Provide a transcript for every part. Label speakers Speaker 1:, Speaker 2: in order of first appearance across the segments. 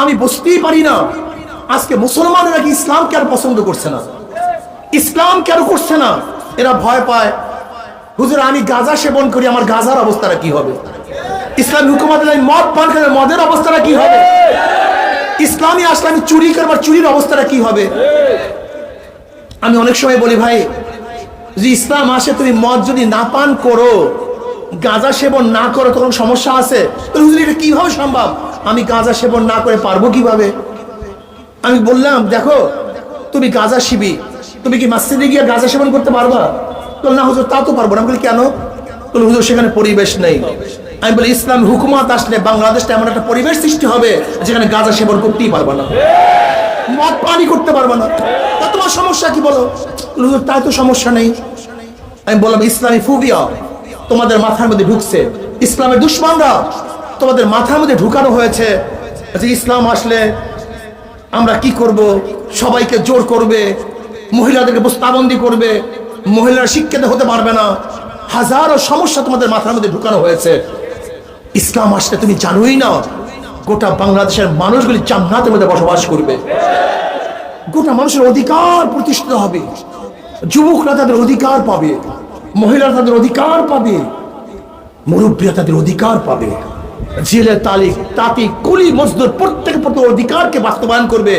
Speaker 1: আমি বুঝতেই পারি না। আজকে মুসলমানেরা কি ইসলামকে আর পছন্দ করছে না? ইসলাম কেন করছে না? এরা ভয় পায়। হুজুর, আমি গাঁজা সেবন করি, আমার গাঁজার অবস্থাটা কি হবে? ইসলাম হুকুমত মদ পান করে মদের অবস্থাটা কি হবে? ইসলামী আসলে আমি চুরি করবার চুরির অবস্থাটা কি হবে? আমি অনেক সময় বলি, ভাই, যদি ইসলাম আসে, তুমি মদ যদি না পান করো, গাঁজা সেবন না করো, তখন সমস্যা আছে? হুজুর, এটা কীভাবে সম্ভব? আমি গাঁজা সেবন না করে পারব কীভাবে? আমি বললাম, দেখো, তুমি গাঁজা শিবি। তুমি কি মাসজিদে গিয়ে গাঁজা সেবন করতে পারবা? তো না, হুজুর, তা তো পারব না। বলি, কেন? বলে হুজুর, সেখানে পরিবেশ নেই। আমি বলি, ইসলাম হুকুমত আসলে বাংলাদেশটা এমন একটা পরিবেশ সৃষ্টি হবে যেখানে গাঁজা সেবন করতেই পারবা না। মদ পানি করতে পারবা না। তা তোমার সমস্যা কি বলো? হুজুর, তাই তো সমস্যা নেই। আমি বললাম, ইসলামী ফুবিয়া তোমাদের মাথার মধ্যে ঢুকছে। ইসলামের দুশ্মনরা তোমাদের মাথার মধ্যে ঢুকানো হয়েছে ইসলাম আসলে আমরা কি করব, সবাইকে জোর করবে, মহিলাদেরকে বস্তাবন্দি করবে, মহিলারা শিক্ষিত হতে পারবে না। হাজারো সমস্যা তোমাদের মাথার মধ্যে ঢুকানো হয়েছে। ইসলাম আসলে তুমি জানোই না, গোটা বাংলাদেশের মানুষগুলি জান্নাতের মধ্যে বসবাস করবে। গোটা মানুষের অধিকার প্রতিষ্ঠিত হবে। যুবকরা তাদের অধিকার পাবে, মহিলারা তাদের অধিকার পাবে, মুরব্বীরা তাদের অধিকার পাবে। জেলে তালিক, তাঁতি, কুলি, মজদুর প্রত্যেক প্রত্যেক অধিকারকে বাস্তবায়ন করবে।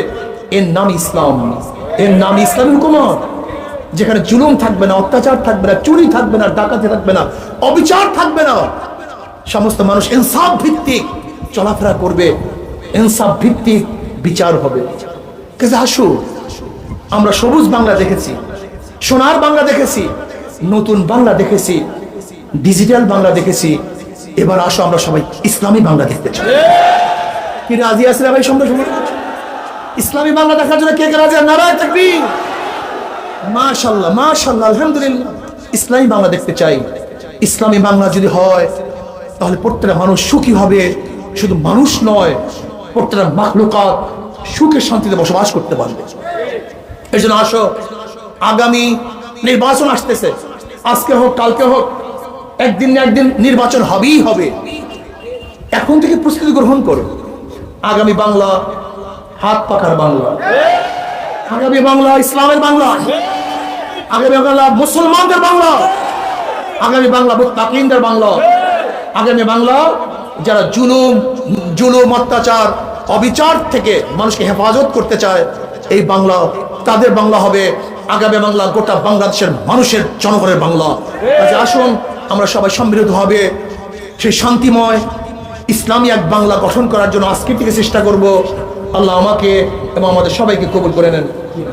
Speaker 1: এর নাম ইসলাম। এর নাম ইসলামী হুকুমত। যেখানে জুলুম থাকবে না, অত্যাচার থাকবে না, চুরি থাকবে না, ডাকাতি থাকবে না, অবিচার থাকবে না। সমস্ত মানুষ ইনসাফ ভিত্তিক চলাফেরা করবে। ইনসাফ ভিত্তিক বিচার হবে। কিন্তু আসু। আমরা সবুজ বাংলা দেখেছি, সোনার বাংলা দেখেছি, নতুন বাংলা দেখেছি, ডিজিটাল বাংলা দেখেছি এবার আসো আমরা সবাই ইসলামী বাংলা দেখতে চাই। কি রাজি আছে ভাই সঙ্গে সঙ্গে ইসলামী বাংলা দেখার জন্য কে কে রাজি? নারায় থাকবি মাশাল্লাহ মাশাল্লাহ আলহামদুলিল্লাহ। ইসলামী বাংলা দেখতে চাই। ইসলামী বাংলা যদি হয়, তাহলে প্রত্যেকটা মানুষ সুখী হবে। শুধু মানুষ নয়, প্রত্যেকটা মাখলুকাত সুখে শান্তিতে বসবাস করতে পারবে। এই জন্য আসো, আগামী নির্বাচন আসতেছে। আজকে হোক, কালকে হোক একদিন না একদিন নির্বাচন হবেই হবে। এখন থেকে প্রস্তুতি গ্রহণ করো। আগামী বাংলা, হাত পাখার বাংলা। আগামী বাংলা, ইসলামের বাংলা। আগামী বাংলা, মুসলমানদের বাংলা। আগামী বাংলা, মুত্তাকিনদের বাংলা। আগামী বাংলা, যারা জুলুম জুলুম, অত্যাচার, অবিচার থেকে মানুষকে হেফাজত করতে চায়, এই বাংলা তাদের বাংলা হবে। আগামী বাংলা গোটা বাংলাদেশের মানুষের জনগণের বাংলা। আসুন। আমরা সবাই সম্মিলিত হবে। সেই শান্তিময়, ইসলামী এক বাংলা গঠন করার জন্য আজকে থেকে চেষ্টা করব। আল্লাহ আমাকে এবং আমাদের সবাইকে কবুল করে নেন।